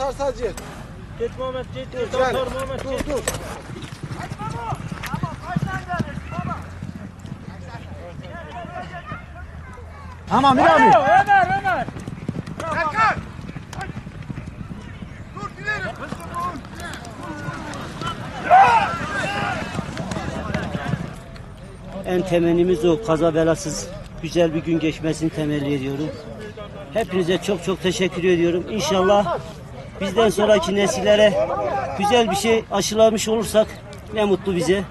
atarsa acı. Git Mehmet git. Dur, Doktor gel. Mehmet Dur dur. Tamam bir abi. Ömer Ömer. En temennimiz o kaza belasız güzel bir gün geçmesini temelli ediyorum. Hepinize çok çok teşekkür ediyorum. İnşallah bizden sonraki nesillere güzel bir şey aşılamış olursak ne mutlu bize.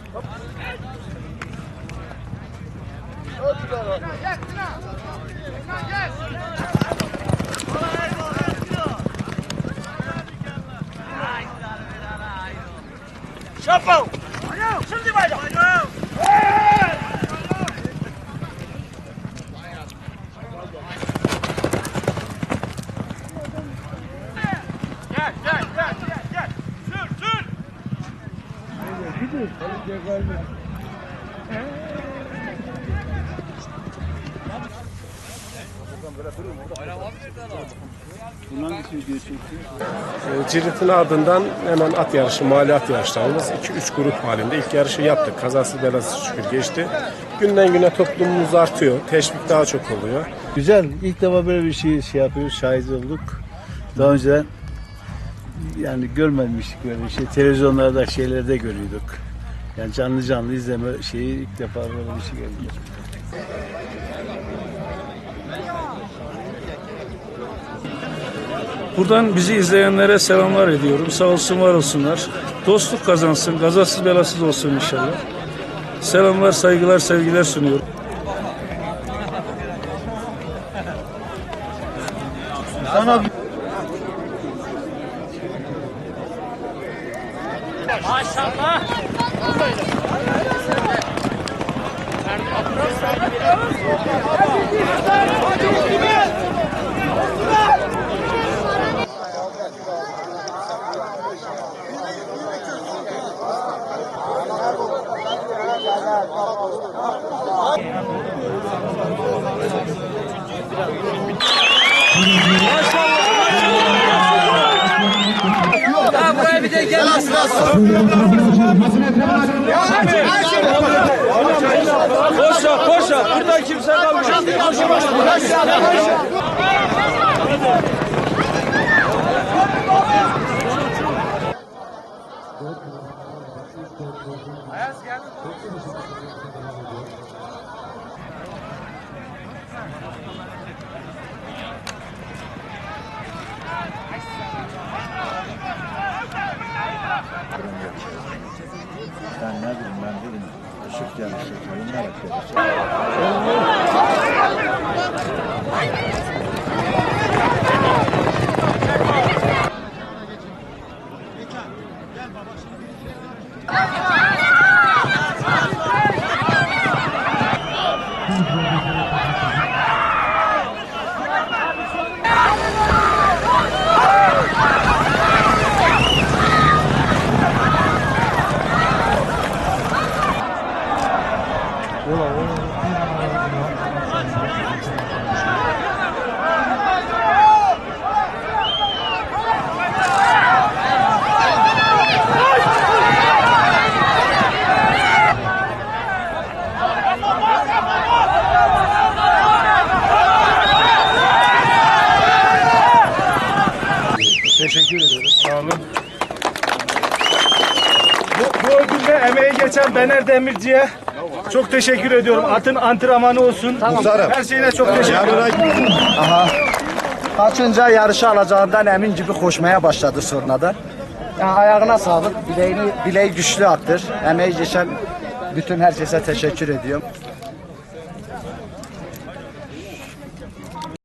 Şapal. Şimdi bayram. Gel gel gel gel gel. Sür sür. E, Cirit'in ardından hemen at yarışı, mali at yarışlarımız 2-3 grup halinde ilk yarışı yaptık. Kazasız belasız şükür geçti. Günden güne toplumumuz artıyor. Teşvik daha çok oluyor. Güzel. İlk defa böyle bir şey, şey yapıyoruz. Şahit olduk. Daha önce yani görmemiştik böyle bir şey. Televizyonlarda şeylerde görüyorduk. Yani canlı canlı izleme şeyi ilk defa böyle bir şey geldi. Buradan bizi izleyenlere selamlar ediyorum. Sağ olsun var olsunlar. Dostluk kazansın, kazasız belasız olsun inşallah. Selamlar, saygılar, sevgiler sunuyorum. Maşallah. Ya buraya bir de gel. Aslan. Koşa, koşa. Burada kimse kalmıyor. Ben ne bileyim ben dedim. Işık gelmiş. Bunlar Teşekkür ederim. Sağ olun. Bu, bu ödülle emeği geçen Bener Demirci'ye çok teşekkür ediyorum. Atın antrenmanı olsun. Her şeyine çok teşekkür ederim. Kaçınca yarışı alacağından emin gibi koşmaya başladı sonradan. Yani ayağına sağlık. Bileğini, bileği güçlü attır. Emeği geçen bütün herkese teşekkür ediyorum.